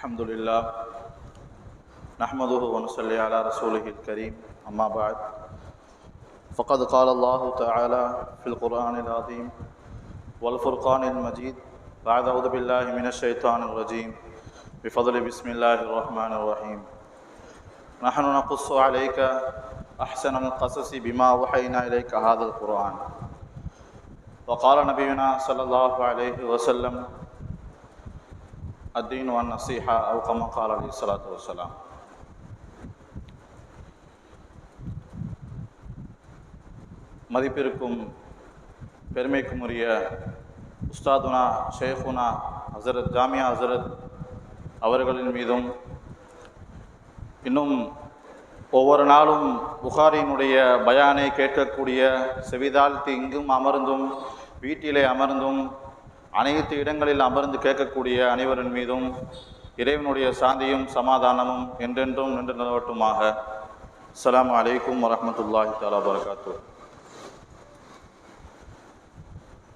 الحمد لله نحمده ونصلي على رسوله الكريم أما بعد فقد قال الله تعالى في القرآن العظيم والفرقان المجيد بعد أعوذ بالله من الشيطان الرجيم بفضل بسم الله الرحمن الرحيم. نحن نقص عليك أحسن القصص بما وحينا إليك هذا القرآن. وقال نبينا صلى الله عليه وسلم الدين والنصيحة أو كما قال عليه الصلاة والسلام மதிப்பிற்கும் பெருமைக்கும் உரிய உஸ்தாதுனா ஷேகுனா ஹசரத் ஜாமியா ஹசரத் அவர்களின் மீதும் இன்னும் ஒவ்வொரு நாளும் புகாரினுடைய பயானை கேட்கக்கூடிய செவிதாழ்த்தி இங்கும் அமர்ந்தும் வீட்டிலே அமர்ந்தும் அனைத்து இடங்களில் அமர்ந்து கேட்கக்கூடிய அனைவரின் மீதும் இறைவனுடைய சாந்தியும் சமாதானமும் என்றென்றும் நின்று நிலவட்டுமாக அஸ்லாம் அலைக்கும் வரமத்துல்லாஹி தாலா வரகாத்து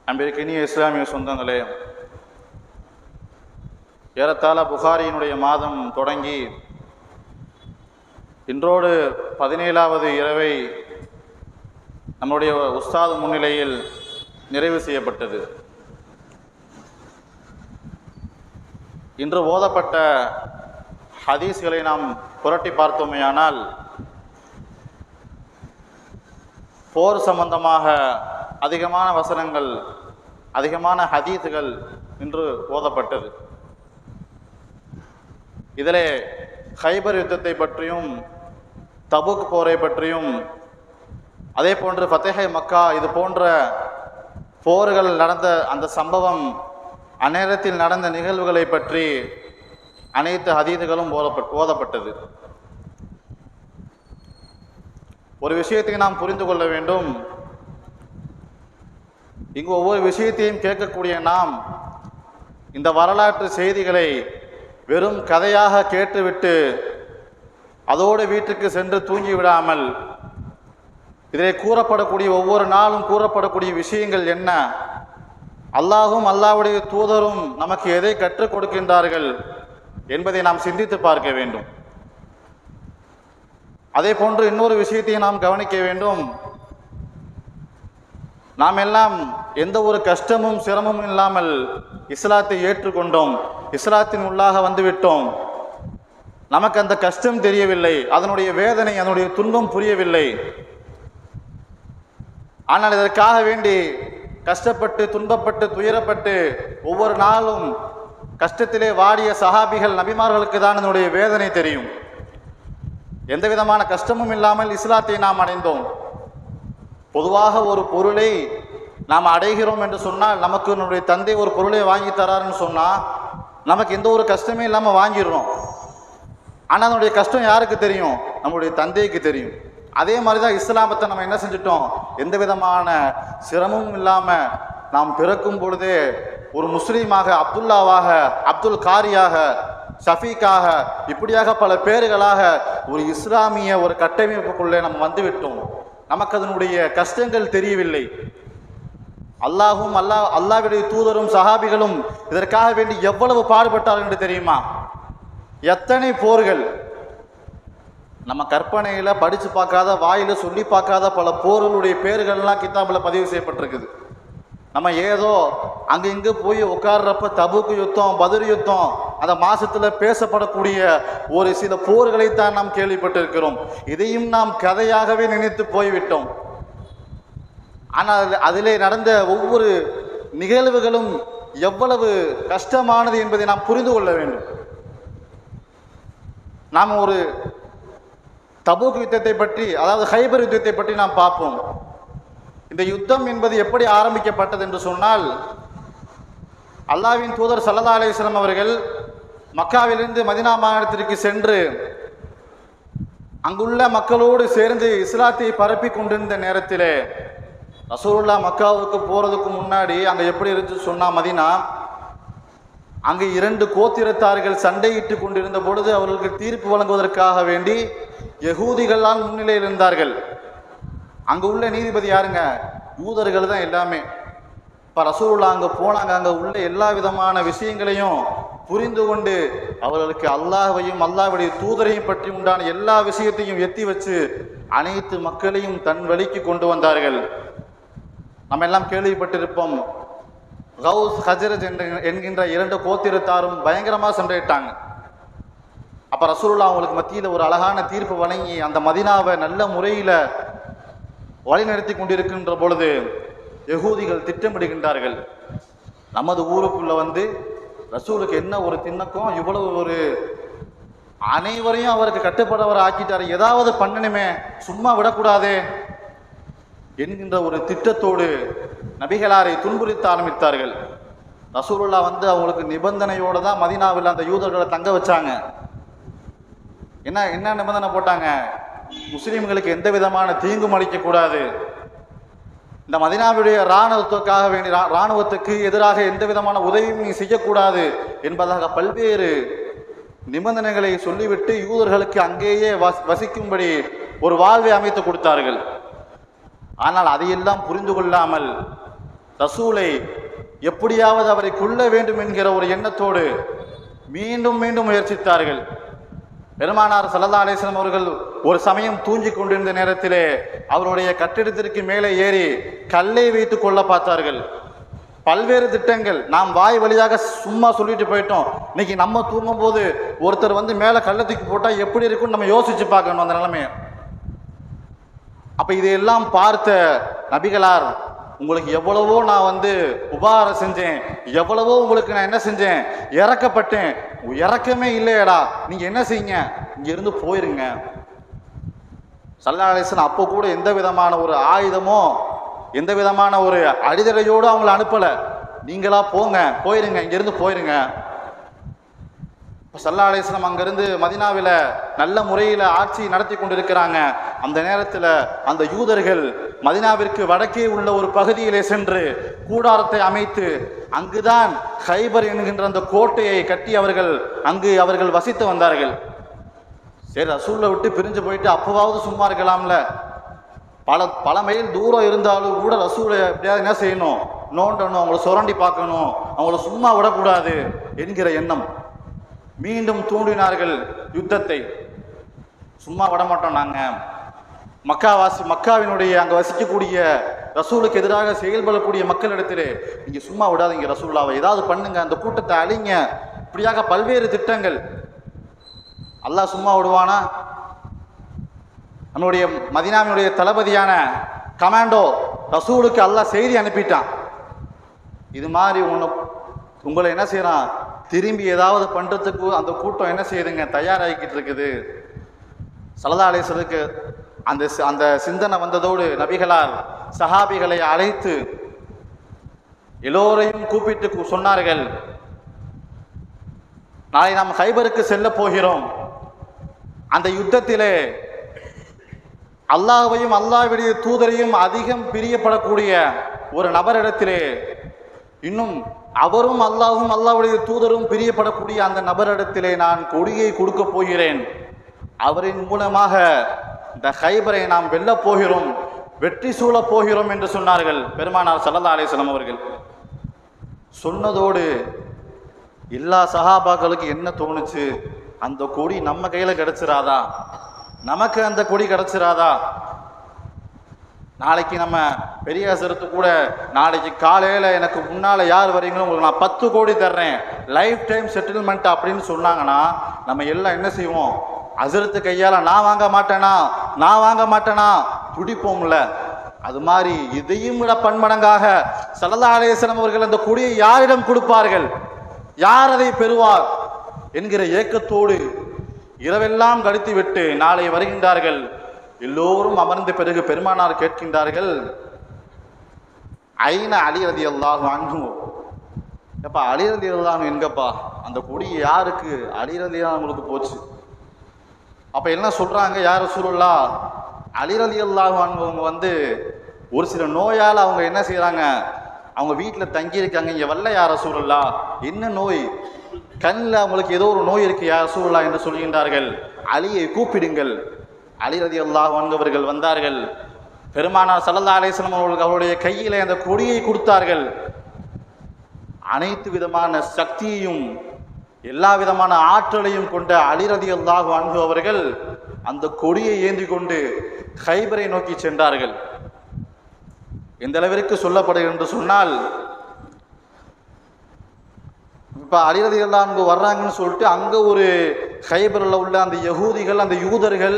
அன்பிற்கினிய இஸ்லாமிய சொந்தங்களே ஏறத்தாழ புகாரியினுடைய மாதம் தொடங்கி இன்றோடு பதினேழாவது இரவை நம்முடைய உஸ்தாது முன்னிலையில் நிறைவு செய்யப்பட்டது. இன்று ஓதப்பட்ட ஹதீஸ்களை நாம் புரட்டி பார்த்தோமேயானால் போர் சம்பந்தமாக அதிகமான வசனங்கள் அதிகமான ஹதீஸ்கள் இன்று ஓதப்பட்டது. இதிலே ஹைபர் யுத்தத்தை பற்றியும் தபுக் போரை பற்றியும் அதே போன்று ஃபத்தேஹை மக்கா இது போன்ற போர்கள் நடந்த அந்த சம்பவம் அந்நேரத்தில் நடந்த நிகழ்வுகளை பற்றி அனைத்து ஹதீதுகளும் ஓதப்பட் ஓதப்பட்டது ஒரு விஷயத்தை நாம் புரிந்து கொள்ள வேண்டும். இங்கு ஒவ்வொரு விஷயத்தையும் கேட்கக்கூடிய நாம் இந்த வரலாற்று செய்திகளை வெறும் கதையாக கேட்டுவிட்டு அதோடு வீட்டுக்கு சென்று தூங்கி விடாமல் இதில் கூறப்படக்கூடிய ஒவ்வொரு நாளும் கூறப்படக்கூடிய விஷயங்கள் என்ன? அல்லாஹும் அல்லாவுடைய தூதரும் நமக்கு எதை கற்றுக் கொடுக்கின்றார்கள் என்பதை நாம் சிந்தித்து பார்க்க வேண்டும். அதே போன்று இன்னொரு விஷயத்தை நாம் கவனிக்க வேண்டும். நாம் எல்லாம் எந்த ஒரு கஷ்டமும் சிரமமும் இல்லாமல் இஸ்லாத்தை ஏற்றுக்கொண்டோம். இஸ்லாத்தின் உள்ளாக வந்துவிட்டோம். நமக்கு அந்த கஷ்டம் தெரியவில்லை. அதனுடைய வேதனை அதனுடைய துன்பம் புரியவில்லை. ஆனால் இதற்காக வேண்டி கஷ்டப்பட்டு துன்பப்பட்டு துயரப்பட்டு ஒவ்வொரு நாளும் கஷ்டத்திலே வாடிய சஹாபிகள் நபிமார்களுக்கு தான் என்னுடைய வேதனை தெரியும். எந்த விதமான கஷ்டமும் இல்லாமல் இஸ்லாத்தை நாம் அடைந்தோம். பொதுவாக ஒரு பொருளை நாம் அடைகிறோம் என்று சொன்னால் நமக்கு நம்முடைய தந்தை ஒரு பொருளை வாங்கி தராருன்னு சொன்னால் நமக்கு எந்த ஒரு கஷ்டமே இல்லாமல் வாங்கிடுறோம். ஆனால் அதனுடைய கஷ்டம் யாருக்கு தெரியும்? நம்முடைய தந்தைக்கு தெரியும். அதே மாதிரி தான் இஸ்லாமத்தை நம்ம என்ன செஞ்சிட்டோம்? எந்த விதமான சிரமமும் இல்லாமல் நாம் பிறக்கும் பொழுதே ஒரு முஸ்லீமாக அப்துல்லாவாக அப்துல் காரியாக ஷஃபீக்காக இப்படியாக பல பேர்களாக ஒரு இஸ்லாமிய ஒரு கட்டமைப்புக்குள்ளே நம்ம வந்துவிட்டோம். நமக்கு அதனுடைய கஷ்டங்கள் தெரியவில்லை. அல்லாஹும் அல்லாஹ் அல்லாவுடைய தூதரும் சஹாபிகளும் இதற்காக வேண்டி எவ்வளவு பாடுபட்டார்கள் என்று தெரியுமா? எத்தனை போர்கள் நம்ம கற்பனையில் படித்து பார்க்காத வாயில் சொல்லி பார்க்காத பல போர்களுடைய பேர்கள்லாம் கித்தாபில் பதிவு செய்யப்பட்டிருக்குது. நம்ம ஏதோ அங்கே இங்கே போய் உட்கார்றப்ப தபுக்கு யுத்தம் பதில் யுத்தம் அந்த மாதத்தில் பேசப்படக்கூடிய ஒரு சில போர்களைத்தான் நாம் கேள்விப்பட்டிருக்கிறோம். இதையும் நாம் கதையாகவே நினைத்து போய்விட்டோம். ஆனால் அதிலே நடந்த ஒவ்வொரு நிகழ்வுகளும் எவ்வளவு கஷ்டமானது என்பதை நாம் புரிந்து கொள்ள வேண்டும். நாம் ஒரு தபூக் யுத்தத்தை பற்றி அதாவது ஹைபர் யுத்தத்தை பற்றி நாம் பார்ப்போம். இந்த யுத்தம் என்பது எப்படி ஆரம்பிக்கப்பட்டது என்று சொன்னால் அல்லாவின் தூதர் சல்லா அலிஸ்லாம் அவர்கள் மக்காவிலிருந்து மதினா மாநிலத்திற்கு சென்று அங்குள்ள மக்களோடு சேர்ந்து இஸ்லாத்தை பரப்பி கொண்டிருந்த நேரத்திலே ரசூல்லா மக்காவுக்கு போகிறதுக்கு முன்னாடி அங்கே எப்படி இருந்துச்சு சொன்னா மதினா அங்கு இரண்டு கோத்திரத்தார்கள் சண்டையிட்டு கொண்டிருந்த பொழுது அவர்களுக்கு தீர்ப்பு வழங்குவதற்காக வேண்டி யகூதிகளால் முன்னிலையில் இருந்தார்கள். அங்கே உள்ள நீதிபதி யாருங்க? யூதர்கள் தான் எல்லாமே. இப்போ ரசூலுல்லா அங்கே போனாங்க. அங்கே உள்ள எல்லா விதமான விஷயங்களையும் புரிந்து கொண்டு அவர்களுக்கு அல்லாஹையும் அல்லாஹுடைய தூதரையும் பற்றி உண்டான எல்லா விஷயத்தையும் எத்தி வச்சு அனைத்து மக்களையும் தன் வழிக்கு கொண்டு வந்தார்கள். நம்ம எல்லாம் கேள்விப்பட்டிருப்போம். கவுஸ் ஹஜரத் என்று என்கின்ற இரண்டு கோத்திரத்தாரும் பயங்கரமாக சண்டையிட்டாங்க அப்போ ரசூலுல்லாஹ் அவங்களுக்கு மத்தியில் ஒரு அழகான தீர்ப்பு வழங்கி அந்த மதினாவை நல்ல முறையில் வழிநடத்தி கொண்டிருக்கின்ற பொழுது யகூதிகள் திட்டமிடுகின்றார்கள். நமது ஊருக்குள்ளே வந்து ரசூலுக்கு என்ன ஒரு திண்ணக்கம் இவ்வளவு ஒரு அனைவரையும் அவருக்கு கட்டுப்படவரை ஆக்கிட்டார் ஏதாவது பண்ணணுமே சும்மா விடக்கூடாதே. என்கின்ற ஒரு திட்டத்தோடு நபிகளாரை துன்புறுத்த ஆரம்பித்தார்கள். ரசூலுல்லா வந்து அவங்களுக்கு நிபந்தனையோடு தான் மதினாவில் அந்த யூதர்களை தங்க வச்சாங்க. என்ன என்ன நிபந்தனை போட்டாங்க? முஸ்லீம்களுக்கு எந்த விதமான தீங்கும் அளிக்கக்கூடாது. இந்த மதினாவுடைய இராணுவத்துக்காக வேண்டிய இராணுவத்துக்கு எதிராக எந்த விதமான உதவியும் நீ செய்யக்கூடாது என்பதாக பல்வேறு நிபந்தனைகளை சொல்லிவிட்டு யூதர்களுக்கு அங்கேயே வசிக்கும்படி ஒரு வாழ்வை அமைத்து கொடுத்தார்கள். ஆனால் அதையெல்லாம் புரிந்து கொள்ளாமல் ரசூலை எப்படியாவது அவரை கொள்ள வேண்டும் என்கிற ஒரு எண்ணத்தோடு மீண்டும் மீண்டும் முயற்சித்தார்கள். பெருமானார் சல்லா அலிஸ்லாம் அவர்கள் ஒரு சமயம் தூங்கிக் கொண்டிருந்த நேரத்திலே அவருடைய கட்டிடத்திற்கு மேலே ஏறி கல்லை வைத்து கொள்ள பார்த்தார்கள். பல்வேறு திட்டங்கள். நாம் வாய் வழியாக சும்மா சொல்லிட்டு போயிட்டோம். இன்னைக்கு நம்ம தூங்கும் போது ஒருத்தர் வந்து மேலே கள்ளத்துக்கு தூக்கி எப்படி இருக்கும்னு நம்ம யோசிச்சு பார்க்கணும் அந்த நிலைமையை. அப்ப இதையெல்லாம் பார்த்த நபிகளார் உங்களுக்கு எவ்வளவோ நான் வந்து உபகாரம் செஞ்சேன் எவ்வளவோ உங்களுக்கு நான் என்ன செஞ்சேன் இறக்கப்பட்டேன் இறக்கமே இல்லையடா நீங்க என்ன செய்யுங்க? இங்க இருந்து போயிருங்க சல்லா அலிஸ்லாம் அப்போ கூட எந்த விதமான ஒரு ஆயுதமோ எந்த விதமான ஒரு அடிதடையோடு அவங்கள அனுப்பலை. நீங்களா போங்க போயிருங்க இங்கேருந்து போயிருங்க. இப்போ சல்லா அலிஸ்லாம் அங்கிருந்து மதினாவில் நல்ல முறையில் ஆட்சி நடத்தி கொண்டிருக்கிறாங்க. அந்த நேரத்தில் அந்த யூதர்கள் மதினாவிற்கு வடக்கே உள்ள ஒரு பகுதியிலே சென்று கூடாரத்தை அமைத்து அங்குதான் ஹைபர் என்கின்ற அந்த கோட்டையை கட்டி அவர்கள் அங்கு அவர்கள் வசித்து வந்தார்கள். சரி ரசூலை விட்டு பிரிஞ்சு போயிட்டு அப்போவாவது சும்மா இருக்கலாம்ல. பல பல மைல் தூரம் இருந்தாலும் கூட ரசூலை எப்படியாவது என்ன செய்யணும்? நோண்டணும் அவங்கள சுரண்டி பார்க்கணும். அவங்கள சும்மா விடக்கூடாது என்கிற எண்ணம். மீண்டும் தூண்டினார்கள் யுத்தத்தை. சும்மா விட மாட்டோம் மக்காவாசி மக்காவினுடைய அங்கே வசிக்கக்கூடிய ரசூலுக்கு எதிராக செயல்படக்கூடிய மக்களிடத்திலே நீங்கள் சும்மா விடாதீங்க ரசூல்லாவை ஏதாவது பண்ணுங்க அந்த கூட்டத்தை அழிங்க. இப்படியாக பல்வேறு திட்டங்கள். அல்லாஹ் சும்மா விடுவானா? நம்முடைய மதினாவினுடைய தளபதியான கமாண்டோ ரசூலுக்கு அல்லாஹ் செய்தி அனுப்பிட்டான். இது மாதிரி உன்னை உங்களை என்ன செய்யறான்? திரும்பி ஏதாவது பண்ணுறதுக்கு அந்த கூட்டம் என்ன செய்யுதுங்க? தயாராகிக்கிட்டு இருக்குது. சல்லா அந்த சி- அந்த சிந்தனை வந்ததோடு நபிகளால் சஹாபிகளை அழைத்து எல்லோரையும் கூப்பிட்டு சொன்னார்கள். நாளை நாம் ஹைபருக்கு செல்ல போகிறோம். அந்த யுத்தத்திலே அல்லாஹையும் அல்லாஹ்வுடைய தூதரையும் அதிகம் பிரியப்படக்கூடிய ஒரு நபரிடத்திலே இன்னும் அவரும் அல்லாவும் அல்லாஹ்வுடைய தூதரும் பிரியப்படக்கூடிய அந்த நபரிடத்திலே நான் கொடியை கொடுக்க போகிறேன். அவரின் மூலமாக இந்த ஹைபரை நாம் வெல்லப் போகிறோம் வெற்றி சூழப் போகிறோம் என்று சொன்னார்கள் பெருமானார் சல்லா அலிஸ்லாம் அவர்கள். சொன்னதோடு எல்லா சகாபாக்களுக்கு என்ன தோணுச்சு? அந்த கொடி நம்ம கையில் கிடச்சிராதா? நமக்கு அந்த கொடி கிடச்சிராதா? நாளைக்கு நம்ம பெரிய சிறுத்து கூட நாளைக்கு காலையில் எனக்கு முன்னால் யார் வரீங்களோ உங்களுக்கு நான் பத்து கோடி தர்றேன். லைஃப் டைம் செட்டில்மெண்ட் அப்படின்னு சொன்னாங்கன்னா நம்ம எல்லாம் என்ன செய்வோம்? அசுரத்து கையால் நான் வாங்க மாட்டேனா? நான் வாங்க மாட்டேனா? துடிப்போம்ல. அது மாதிரி இதையும் விட பன்மடங்காக சல்லல்லா அவர்கள் அந்த கொடியை யாரிடம் கொடுப்பார்கள்? யார் அதை பெறுவார்? என்கிற ஏக்கத்தோடு இரவெல்லாம் கழித்து விட்டு நாளை வருகின்றார்கள். எல்லோரும் அமர்ந்த பிறகு பெருமானார் கேட்கின்றார்கள் ஐன அலி ரதி அல்லாஹ் அன்பு எப்பா அலி ரதி அல்லாஹ் எங்கப்பா? அந்த கொடி யாருக்கு? அலி ரதி அவங்களுக்கு போச்சு. அப்ப என்ன சொல்றாங்க யார் சூழல்லா அலி ரதி அல்லாஹ் அவங்க வந்து ஒரு சில நோயால் அவங்க என்ன செய்கிறாங்க அவங்க வீட்டில் தங்கியிருக்காங்க. இங்கே இங்க வரல யார் சூழல்லா என்ன நோய்? கண்ணில் அவங்களுக்கு ஏதோ ஒரு நோய் இருக்கு யார் சூழலா என்று சொல்கின்றார்கள். அலியை கூப்பிடுங்கள். அலி ரதி அல்லாஹ் அவர்கள் வந்தார்கள். பெருமானார் சல்லல்லா அலிஸ்லாம் அவர்கள் அவருடைய கையிலே அந்த கொடியை கொடுத்தார்கள். அனைத்து விதமான சக்தியையும் எல்லா விதமான ஆற்றலையும் கொண்ட அலிரதி அல்லாஹ் அன்பு அவர்கள் அந்த கொடியை ஏந்தி கொண்டு ஹைபரை நோக்கி சென்றார்கள். எந்த அளவிற்கு சொல்லப்படுகிறது என்று சொன்னால் இப்போ அலிரதிகள்லாம் அங்கே வர்றாங்கன்னு சொல்லிட்டு அங்கே ஒரு ஹைபரில் உள்ள அந்த யகூதிகள் அந்த யூதர்கள்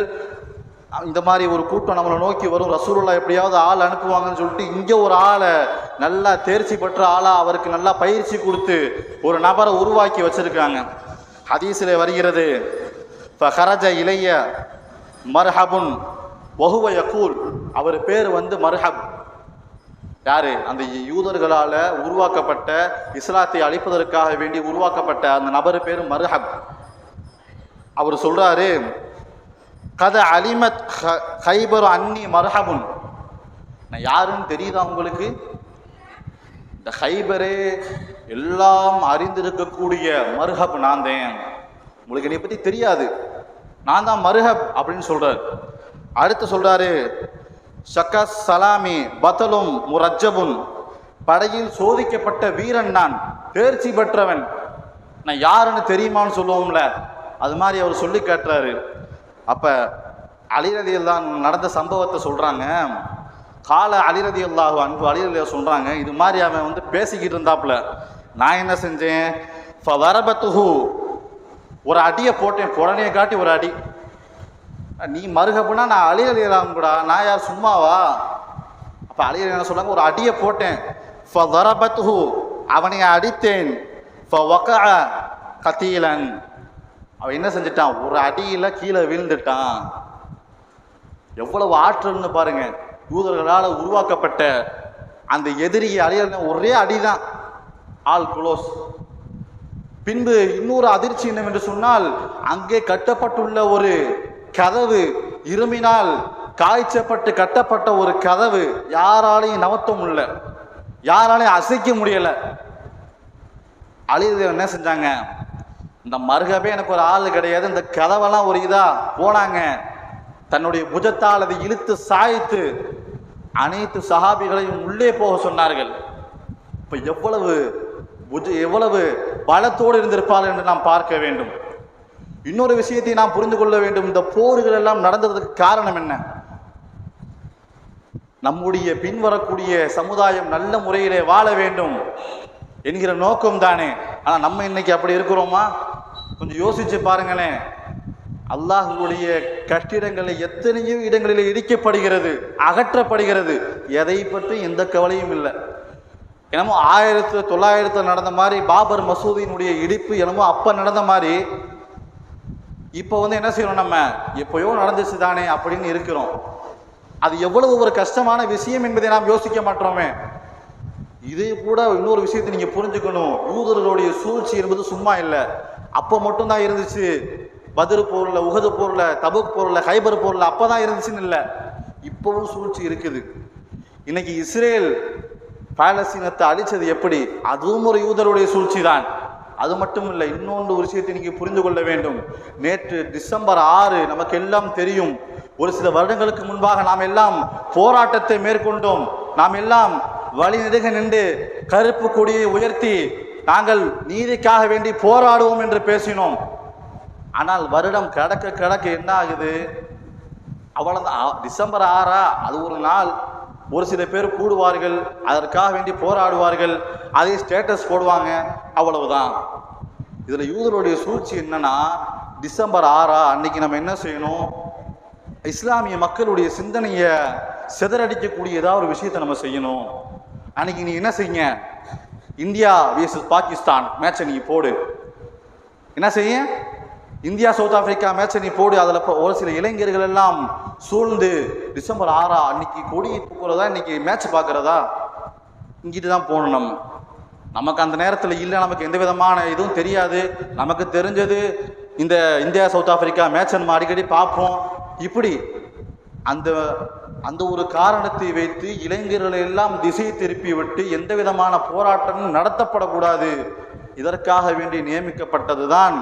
இந்த மாதிரி ஒரு கூட்டம் நம்மளை நோக்கி வரும். ரசூலுல்லா எப்படியாவது ஆள் அனுப்புவாங்கன்னு சொல்லிட்டு இங்கே ஒரு ஆளை நல்லா தேர்ச்சி பெற்ற ஆளாக அவருக்கு நல்லா பயிற்சி கொடுத்து ஒரு நபரை உருவாக்கி வச்சுருக்காங்க. ஹதீஸில் வருகிறது இப்போ ஹரஜ இளைய மர்ஹபுன் வகுவ யகூல். அவர் பேர் வந்து மர்ஹப். யாரு? அந்த யூதர்களால் உருவாக்கப்பட்ட இஸ்லாத்தை அழிப்பதற்காக வேண்டி உருவாக்கப்பட்ட அந்த நபர் பேர் மர்ஹப். அவர் சொல்றாரு கதை அலிமத் ஹ- ஹைபரு அன்னி மர்ஹபுன். நான் யாருன்னு தெரியுதா உங்களுக்கு? இந்த ஹைபரே எல்லாம் அறிந்திருக்கக்கூடிய மர்ஹப் நான் தான். உங்களுக்கு என்னை பத்தி தெரியாது. நான் தான் மர்ஹப் அப்படின்னு சொல்றாரு. அடுத்து சொல்றாரு ஷக்கஸ் சலாமி பதலும் முரஜபுன் படையில் சோதிக்கப்பட்ட வீரன் நான் தேர்ச்சி பெற்றவன். நான் யாருன்னு தெரியுமான்னு சொல்லுவோம்ல அது மாதிரி அவர் சொல்லி கேட்டுறாரு. அப்போ அலிரதியில் தான் நடந்த சம்பவத்தை சொல்கிறாங்க கால அலிரதி அல்லாஹு அன்பு அலிரதிய சொல்கிறாங்க இது மாதிரி அவன் வந்து பேசிக்கிட்டு இருந்தாப்புல. நான் என்ன செஞ்சேன்? ஃபதரபத்துஹு ஒரு அடியை போட்டேன் புடனையை காட்டி ஒரு அடி. நீ மருகப்புனா நான் அலி கூட. நான் யார் சும்மாவா? அப்ப அலி என்ன சொல்றாங்க ஒரு அடியை போட்டேன். ஃபதரபத்துஹு அவனை அடித்தேன். ஃபவகஅ கத்தீலன். அவன் என்ன செஞ்சிட்டான்? ஒரு அடியில கீழே விழுந்துட்டான். எவ்வளவு ஆற்றல்னு பாருங்க. யூதர்களால் உருவாக்கப்பட்ட அந்த எதிரியை அழிய ஒரே அடிதான். ஆல் குளோஸ் பின்பு இன்னொரு அதிர்ச்சி என்னவென்று சொன்னால் அங்கே கட்டப்பட்டுள்ள ஒரு கதவு இரும்பினால் காய்ச்சப்பட்டு கட்டப்பட்ட ஒரு கதவு யாராலையும் நவத்த முடியல. யாராலையும் அசைக்க முடியல. அழிவு என்ன செஞ்சாங்க? இந்த மருகவே எனக்கு ஒரு ஆள் கிடையாது. இந்த கதவெல்லாம் ஒரு இதா போனாங்க. தன்னுடைய புஜத்தால் அதை இழுத்து சாய்த்து அனைத்து சகாபிகளையும் உள்ளே போக சொன்னார்கள். இப்ப எவ்வளவு புஜ எவ்வளவு பலத்தோடு இருந்திருப்பார்கள் என்று நாம் பார்க்க வேண்டும். இன்னொரு விஷயத்தை நாம் புரிந்து கொள்ள வேண்டும். இந்த போர்கள் எல்லாம் நடந்ததுக்கு காரணம் என்ன? நம்முடைய பின்வரக்கூடிய சமுதாயம் நல்ல முறையிலே வாழ வேண்டும் என்கிற நோக்கம் தானே. ஆனா நம்ம இன்னைக்கு அப்படி இருக்கிறோமா? கொஞ்சம் யோசிச்சு பாருங்களேன். அல்லாஹுடைய கட்டிடங்களை எத்தனையோ இடங்களில் இடிக்கப்படுகிறது அகற்றப்படுகிறது. எதை பற்றி எந்த கவலையும் இல்லை. என்னமோ ஆயிரத்து தொள்ளாயிரத்தில் நடந்த மாதிரி பாபர் மசூதியினுடைய இடிப்பு என்னமோ அப்போ நடந்த மாதிரி இப்போ வந்து என்ன செய்யணும் நம்ம? எப்பயோ நடந்துச்சு தானே அப்படின்னு இருக்கிறோம். அது எவ்வளவு ஒரு கஷ்டமான விஷயம் என்பதை நாம் யோசிக்க மாட்டோமே. இதே கூட இன்னொரு விஷயத்தை நீங்க புரிஞ்சுக்கணும். யூதர்களுடைய சூழ்ச்சி என்பது சும்மா இல்லை. அப்போ மட்டும்தான் இருந்துச்சு. பத்ரு போர்ல உகது போர்ல தபுக் போர்ல ஹைபர் போர்ல அப்பதான் இருந்துச்சுன்னு இல்லை. இப்பவும் சூழ்ச்சி இருக்குது. இன்னைக்கு இஸ்ரேல் பாலஸ்தீனத்தை அழிச்சது எப்படி? அதுவும் ஒரு யூதருடைய சூழ்ச்சி தான் அது மட்டும் இல்லை இன்னொன்று ஒரு விஷயத்தை நீங்கள் புரிந்து கொள்ள வேண்டும். நேற்று டிசம்பர் ஆறு நமக்கு எல்லாம் தெரியும். ஒரு சில வருடங்களுக்கு முன்பாக நாம் எல்லாம் போராட்டத்தை மேற்கொண்டோம். நாம் எல்லாம் வழிநெடுக நின்று கருப்பு கொடியை உயர்த்தி நாங்கள் நீதிக்காக வேண்டி போராடுவோம் என்று பேசினோம். ஆனால் வருடம் கடக்க கடக்க என்ன ஆகுது? அவ்வளோதான் ஆ- டிசம்பர் ஆறா அது ஒரு நாள். ஒரு சில பேர் கூடுவார்கள் அதற்காக வேண்டி போராடுவார்கள் அதே ஸ்டேட்டஸ் போடுவாங்க அவ்வளவுதான். இதில் யூதருடைய சூழ்ச்சி என்னன்னா டிசம்பர் ஆறா அன்னைக்கு நம்ம என்ன செய்யணும்? இஸ்லாமிய மக்களுடைய சிந்தனையை சிதறடிக்கக்கூடிய ஏதாவது ஒரு விஷயத்தை நம்ம செய்யணும். அன்னைக்கு நீ என்ன செய்யுங்க? இந்தியா விஎஸ்எஸ் பாகிஸ்தான் மேட்சை நீ போடு. என்ன செய்ய? இந்தியா சவுத் ஆப்பிரிக்கா மேட்சை நீ போடு. அதில் ஒரு சில இளைஞர்கள் எல்லாம் சூழ்ந்து டிசம்பர் ஆறா அன்னைக்கு கொடியை தூக்குறதா இன்னைக்கு மேட்ச் பார்க்கறதா? இங்கிட்டு தான் போகணும். நம்ம நமக்கு அந்த நேரத்தில் இல்லை. நமக்கு எந்த விதமான இதுவும் தெரியாது. நமக்கு தெரிஞ்சது இந்த இந்தியா சவுத் ஆப்பிரிக்கா மேட்சை நம்ம அடிக்கடி பார்ப்போம். இப்படி அந்த அந்த ஒரு காரணத்தை வைத்து இளைஞர்களை எல்லாம் திசை திருப்பி விட்டு எந்த விதமான போராட்டமும் நடத்தப்படக்கூடாது. இதற்காக வேண்டி நியமிக்கப்பட்டதுதான்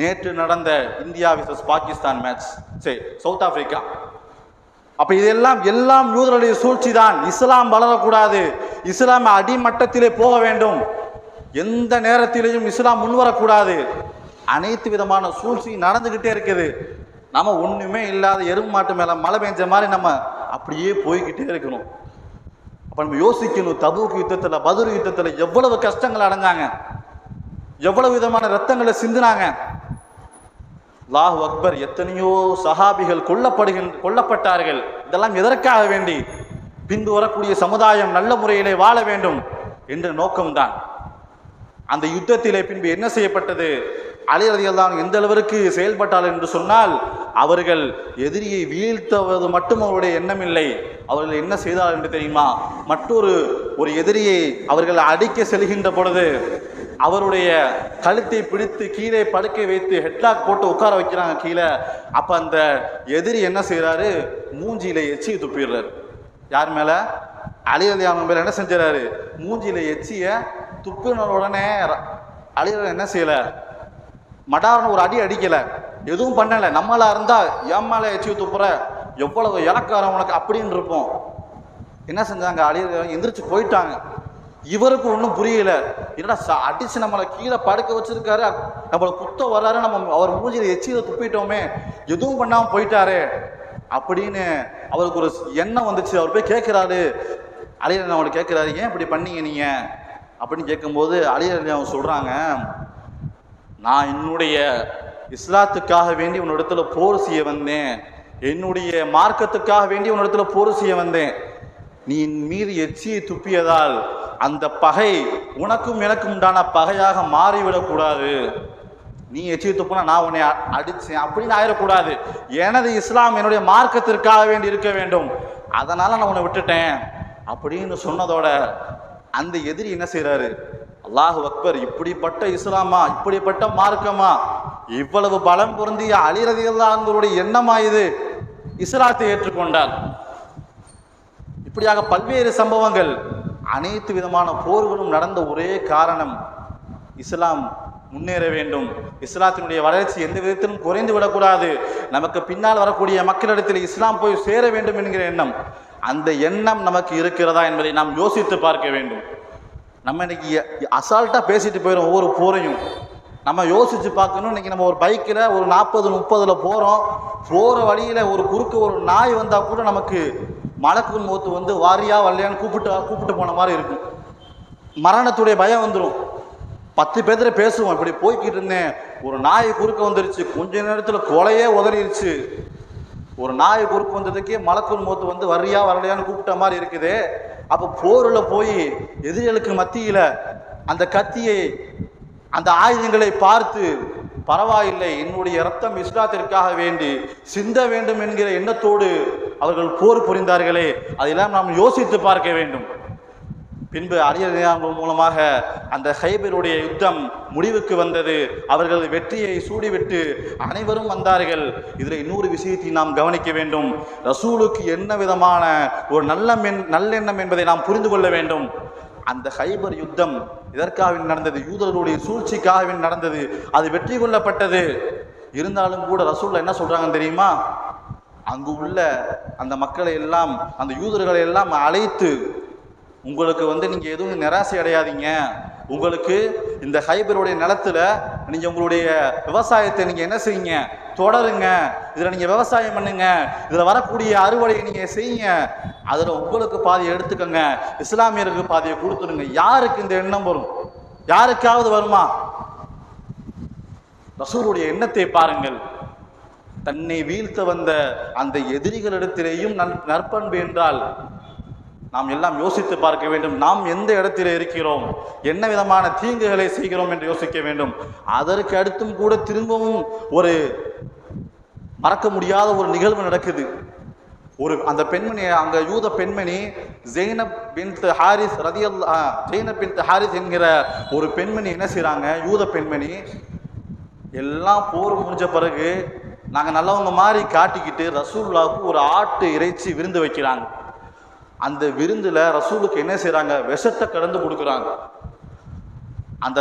நேற்று நடந்த இந்தியா விசஸ் பாகிஸ்தான் மேட்ச் சரி சவுத் ஆப்பிரிக்கா அப்ப இதெல்லாம் எல்லாம் யூதருடைய சூழ்ச்சி தான் இஸ்லாம் வளரக்கூடாது. இஸ்லாம் அடிமட்டத்திலே போக வேண்டும். எந்த நேரத்திலையும் இஸ்லாம் முன்வரக்கூடாது. அனைத்து விதமான சூழ்ச்சி நடந்துகிட்டே இருக்குது. நம்ம ஒண்ணுமே இல்லாத எறும்பு மாட்டு மேல மழை பெஞ்ச மாதிரி நம்ம அப்படியே போய்கிட்டே இருக்கணும். அப்ப நம்ம யோசிக்கணும் தபுக்கு யுத்தத்துல பதுரு யுத்தத்துல எவ்வளவு கஷ்டங்கள் அடைஞ்சாங்க. எவ்வளவு விதமான ரத்தங்களை சிந்தினாங்க. அல்லாஹ் அக்பர் எத்தனையோ சஹாபிகள் கொல்லப்படுகின்ற கொல்லப்பட்டார்கள். இதெல்லாம் எதற்காக வேண்டி? பின்பு வரக்கூடிய சமுதாயம் நல்ல முறையிலே வாழ வேண்டும் என்ற நோக்கம்தான். அந்த யுத்தத்திலே பின்பு என்ன செய்யப்பட்டது? அலி தான் எந்த அளவிற்கு செயல்பட்டார்கள் என்று சொன்னால் அவர்கள் எதிரியை வீழ்த்துவது மட்டும் அவருடைய எண்ணம் இல்லை அவர்கள் என்ன செய்தார்கள் என்று தெரியுமா? மற்றொரு ஒரு எதிரியை அவர்கள் அடிக்க செல்கின்ற பொழுது அவருடைய கழுத்தை பிடித்து கீழே படுக்கை வைத்து ஹெட்லாக் போட்டு உட்கார வைக்கிறாங்க கீழே. அப்ப அந்த எதிரி என்ன செய்கிறாரு மூஞ்சியில எச்சியை துப்பிடுறாரு. யார் மேல? அலி ரலியல்லாஹு மேல என்ன செஞ்சாரு மூஞ்சியில எச்சிய துப்பின உடனே அலிரன் என்ன செய்யல? மடாரன் ஒரு அடி அடிக்கல. எதுவும் பண்ணல. நம்மளா இருந்தா என் மேல எச்சி துப்புற எவ்வளவு இலக்காரம் உனக்கு? அப்படின்னு இருப்போம். என்ன செஞ்சாங்க? அழியர் எந்திரிச்சு போயிட்டாங்க. இவருக்கு ஒன்றும் புரியல. என்னடா அடிச்சு நம்மளை கீழே படுக்க வச்சிருக்காரு. நம்மளை குத்த வர்றாரு. நம்ம அவர் மூஞ்சியில் எச்சியில துப்பிட்டோமே. எதுவும் பண்ணாமல் போயிட்டாரு. அப்படின்னு அவருக்கு ஒரு எண்ணம் வந்துச்சு. அவர் போய் கேட்குறாரு அழியர் அவனை கேட்குறாரு ஏன் இப்படி பண்ணீங்க நீங்க? அப்படின்னு கேட்கும்போது அழியர் அவங்க சொல்றாங்க நான் என்னுடைய இஸ்லாத்துக்காக வேண்டி உன்னிடத்துல போர் செய்ய வந்தேன். என்னுடைய மார்க்கத்துக்காக வேண்டி உன்னிடத்துல போர் செய்ய வந்தேன். நீ மீது எச்சியை துப்பியதால் அந்த பகை உனக்கும் எனக்கும் உண்டான பகையாக மாறிவிடக்கூடாது. நீ எச்சியை துப்புனா நான் உன்னை அடித்தேன் அடிச்சேன் அப்படின்னு ஆயிடக்கூடாது எனது இஸ்லாம் என்னுடைய மார்க்கத்திற்காக வேண்டி இருக்க வேண்டும். அதனால நான் உன்னை விட்டுட்டேன் அப்படின்னு சொன்னதோட அந்த எதிரி என்ன செய்கிறாரு அல்லாஹ் அக்பர் இப்படிப்பட்ட இஸ்லாமா? இப்படிப்பட்ட மார்க்கமா? இவ்வளவு பலம் பொருந்திய அலிரதியல்லாங்களுடைய எண்ணமா இது? இஸ்லாத்தை ஏற்றுக்கொண்டார். இப்படியாக பல்வேறு சம்பவங்கள் அனைத்து விதமான போர்களும் நடந்த ஒரே காரணம் இஸ்லாம் முன்னேற வேண்டும். இஸ்லாத்தினுடைய வளர்ச்சி எந்த விதத்திலும் குறைந்து விடக்கூடாது. நமக்கு பின்னால் வரக்கூடிய மக்களிடத்தில் இஸ்லாம் போய் சேர வேண்டும் என்கிற எண்ணம் அந்த எண்ணம் நமக்கு இருக்கிறதா என்பதை நாம் யோசித்து பார்க்க வேண்டும். நம்ம இன்னைக்கு அசால்ட்டாக பேசிட்டு போயிடும் ஒவ்வொரு போரையும். நம்ம யோசிச்சு பார்க்கணும். இன்னைக்கு நம்ம ஒரு பைக்கில் ஒரு நாற்பது முப்பதில் போகிறோம் போகிற வழியில் ஒரு குறுக்கு ஒரு நாய் வந்தால் கூட நமக்கு மலக்குள் மூத்து வந்து வாரியா வரலையான்னு கூப்பிட்டு கூப்பிட்டு போன மாதிரி இருக்கும் மரணத்துடைய பயம் வந்துடும் பத்து பேர்த்துல பேசுவோம். இப்படி போய்கிட்டு இருந்தேன். ஒரு நாய் குறுக்க வந்துருச்சு. கொஞ்ச நேரத்தில் கொலையே உதறிடுச்சு ஒரு நாய் குறுக்க வந்ததுக்கே மலக்குள் மூத்து வந்து வரியா வரலையான்னு கூப்பிட்ட மாதிரி இருக்குது. அப்போ போரில் போய் எதிரிகளுக்கு மத்தியில் அந்த கத்தியை அந்த ஆயுதங்களை பார்த்து பரவாயில்லை. என்னுடைய ரத்தம் இஸ்லாத்திற்காக வேண்டி சிந்த வேண்டும் என்கிற எண்ணத்தோடு அவர்கள் போர் புரிந்தார்களே அதெல்லாம் நாம் யோசித்து பார்க்க வேண்டும். பின்பு அரியர்கள் மூலமாக அந்த ஹைபருடைய யுத்தம் முடிவுக்கு வந்தது. அவர்கள் வெற்றியை சூடிவிட்டு அனைவரும் வந்தார்கள். இதில் இன்னொரு விஷயத்தை நாம் கவனிக்க வேண்டும். ரசூலுக்கு என்ன விதமான ஒரு நல்ல மென் நல்லெண்ணம் என்பதை நாம் புரிந்து கொள்ள வேண்டும். அந்த ஹைபர் யுத்தம் இதற்காக நடந்தது யூதர்களுடைய சூழ்ச்சிக்காக நடந்தது அது வெற்றி கொள்ளப்பட்டது. இருந்தாலும் கூட ரசூலில் என்ன சொல்கிறாங்கன்னு தெரியுமா? அங்கு உள்ள அந்த மக்களை எல்லாம் அந்த யூதர்களை எல்லாம் அழைத்து உங்களுக்கு வந்து நீங்கள் எதுவும் நிராசை அடையாதீங்க. உங்களுக்கு இந்த ஹைபருடைய நிலத்துல நீங்கள் உங்களுடைய விவசாயத்தை நீங்கள் என்ன செய்யுங்க? தொடருங்க. இதில் நீங்கள் விவசாயம் பண்ணுங்க. இதில் வரக்கூடிய அறுவடையை நீங்கள் செய்யுங்க. அதில் உங்களுக்கு பாதியை எடுத்துக்கோங்க. இஸ்லாமியருக்கு பாதியை கொடுத்துருங்க யாருக்கு இந்த எண்ணம் வரும்? யாருக்காவது வருமா? ரசூருடைய எண்ணத்தை பாருங்கள். தன்னை வீழ்த்த வந்த அந்த எதிரிகளிடத்திலேயும் நன்- நற்பண்பு என்றால் நாம் எல்லாம் யோசித்து பார்க்க வேண்டும். நாம் எந்த இடத்தில் இருக்கிறோம்? என்ன விதமான தீங்குகளை செய்கிறோம் என்று யோசிக்க வேண்டும். அதற்கு அடுத்தும் கூட திரும்பவும் ஒரு மறக்க முடியாத ஒரு நிகழ்வு நடக்குது. ஒரு அந்த பெண்மணி அந்த யூத பெண்மணி ஜெய்னப் பின் ஹாரிஸ் ரதியல் ஜெய்னப் பின் ஹாரிஸ் என்கிற ஒரு பெண்மணி என்ன செய்கிறாங்க யூத பெண்மணி எல்லாம் போர் முடிஞ்ச பிறகு நாங்கள் நல்லவங்க மாதிரி காட்டிக்கிட்டு ரசூல்லாவுக்கு ஒரு ஆட்டு இறைச்சி விருந்து வைக்கிறாங்க. அந்த விருந்தில் ரசூலுக்கு என்ன செய்கிறாங்க விஷத்தை கடந்து கொடுக்குறாங்க. அந்த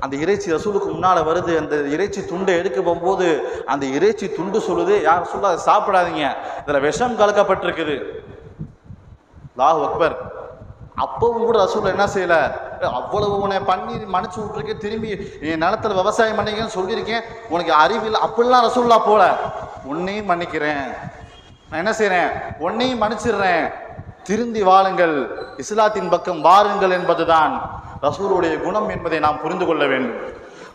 அந்த இறைச்சி ரசூலுக்கு முன்னால் வருது. அந்த இறைச்சி துண்டை எடுக்க போகும்போது அந்த இறைச்சி துண்டு சொல்லுது யார் சொல்ல அதை சாப்பிடாதீங்க. இதில் விஷம் கலக்கப்பட்டிருக்குது. லாஹ் அக்பர். அப்பவும் கூட ரசூல் என்ன செய்யலை? அவ்வளவு உன்னை பண்ணி மன்னிச்சு விட்ருக்கேன் திரும்பி என் நிலத்துல விவசாயம் பண்ணிக்கன்னு சொல்லியிருக்கேன். உனக்கு அறிவில்லை அப்படிலாம் ரசூல்லா போல. உன்னையும் மன்னிக்கிறேன். நான் என்ன செய்கிறேன் உன்னையும் மன்னிச்சிடுறேன். திருந்தி வாழுங்கள். இஸ்லாத்தின் பக்கம் வாருங்கள் என்பதுதான் ரசூலுடைய குணம் என்பதை நாம் புரிந்து கொள்ள வேண்டும்.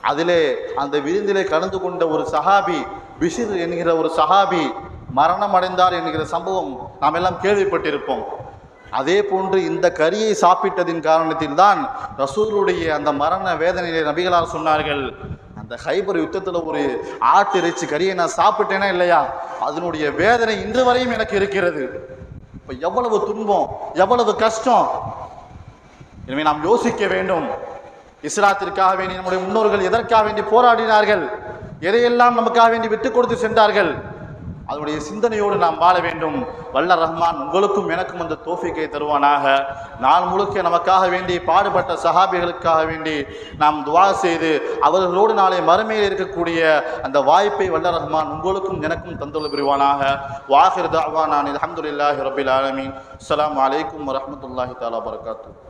அதிலே அந்த விருந்திலே கலந்து கொண்ட ஒரு சஹாபி பிஷிர் என்கிற ஒரு சஹாபி மரணம் அடைந்தார் என்கிற சம்பவம் நாம் எல்லாம் கேள்விப்பட்டிருப்போம். அதே போன்று இந்த கரியை சாப்பிட்டதின் காரணத்தில்தான் தான் ரசூலுடைய அந்த மரண வேதனையை நபிகளார் சொன்னார்கள் அந்த ஹைபர் யுத்தத்தில் ஒரு ஆட்டு இறைச்சி கறியை நான் சாப்பிட்டேனா இல்லையா? அதனுடைய வேதனை இன்று வரையும் எனக்கு இருக்கிறது. இப்போ எவ்வளவு துன்பம் எவ்வளவு கஷ்டம்? எனவே நாம் யோசிக்க வேண்டும். இஸ்லாத்திற்காக வேண்டி நம்முடைய முன்னோர்கள் எதற்காக வேண்டி போராடினார்கள்? எதையெல்லாம் நமக்காக வேண்டி விட்டு கொடுத்து சென்றார்கள்? அதனுடைய சிந்தனையோடு நாம் வாழ வேண்டும். வல்ல ரஹ்மான் உங்களுக்கும் எனக்கும் அந்த தோஃபிக்கை தருவானாக. நாள் முழுக்க நமக்காக வேண்டி பாடுபட்ட சஹாபிகளுக்காக வேண்டி நாம் துவா செய்து அவர்களோடு நாளை மறுமையில் இருக்கக்கூடிய அந்த வாய்ப்பை வல்ல ரஹ்மான் உங்களுக்கும் எனக்கும் தந்துள்ள புரிவானாக. வாஹிர் தாவா நான் அலமதுல்லாஹி ரபில் ஆலமின். அஸ்லாம் அலைக்கும் வரமத்துல்லாஹி தாலா வரகாத்துஹு